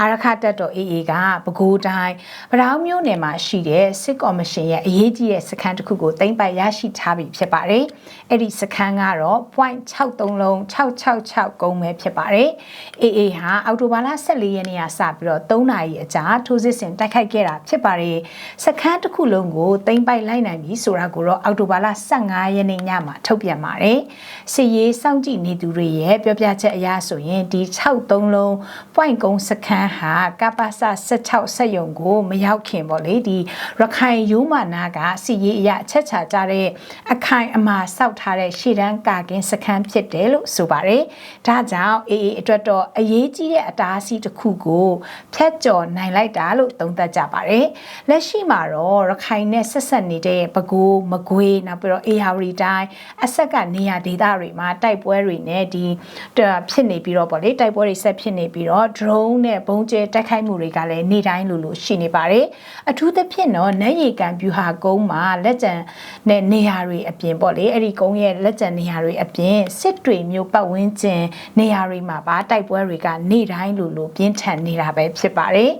အာရခတက်တော် AA ကပဲခူးတိုင်းဗရောင်းမြို့နယ်မှာရှိတဲ့စစ်ကော်မရှင်ရဲ့အရေးကြီးတဲ့စခန်းတစ်ခုကိုတင်ပိုက်ရရှိထားပြီဖြစ်ပါတယ်။အဲ့ဒီစခန်းကတော့ .63 လုံး666ကုန်းပဲဖြစ်ပါတယ်။ AA ဟာအောက်တိုဘာလ14ရက်နေ့ကစပြီးတော့3နာရီအကြာထိုးစစ်ဆင်တိုက်ခိုက်ခဲ့တာဖြစ်ပါတယ်။စခန်းတစ်ခုလုံးကိုတင်ပိုက်လိုက်နိုင်ပြီဆိုတာကိုတော့အောက်တိုဘာလ15ရက်နေ့ညမှာထုတ်ပြန်ပါတယ်။စစ်ရေးစောင့်ကြည့်နေသူတွေရဲ့ပြောပြချက်အရဆိုရင်ဒီ63လုံး point ကုန်းစခန်းဟာကပ္ပစ16စက်ယုံကိုမရောက်ခင်ပေါ့လေဒီရခိုင်ရိုးမာနာကစီရေးအရအချက်ချာကြတဲ့အခိုင်အမာစောက်ထားတဲ့ရှေ့တန်းကာကင်းစခန်းဖြစ်တယ်လို့ဆိုပါတယ်။ဒါကြောင့်အေးအေးအတွက်တော့အရေးကြီးတဲ့အတားအဆီးတစ်ခုကိုဖြတ်ကျော်နိုင်လိုက်တာလို့သုံးသပ်ကြပါတယ်။လက်ရှိမှာတော့ရခိုင်နဲ့ဆက်ဆက်နေတဲ့ပဲခူးမကွေးနောက်ပြီးတော့အေဟာဝတီတိုင်းအဆက်ကနေရာဒေသတွေမှာတိုက်ပွဲတွေနဲ့ဒီဖြစ်နေပြီးတော့ပေါ့လေတိုက်ပွဲတွေဆက်ဖြစ်နေပြီးတော့ drone နဲ့ဘုံကျဲတိုက်ခိုက်မှုတွေကလည်းနေ့တိုင်းလိုလိုရှိနေပါတယ်အထူးသဖြင့်တော့နတ်ရီကန်ဗျူဟာကုန်းမှာလက်ကျန်နဲ့နေရာတွေအပြင်ပေါ့လေအဲ့ဒီကုန်းရဲ့လက်ကျန်နေရာတွေအပြင်စစ်တွေမျိုးပတ်ဝန်းကျင်နေရာတွေမှာပါတိုက်ပွဲတွေကနေ့တိုင်းလိုလိုပြင်းထန်နေတာပဲဖြစ်ပါတယ်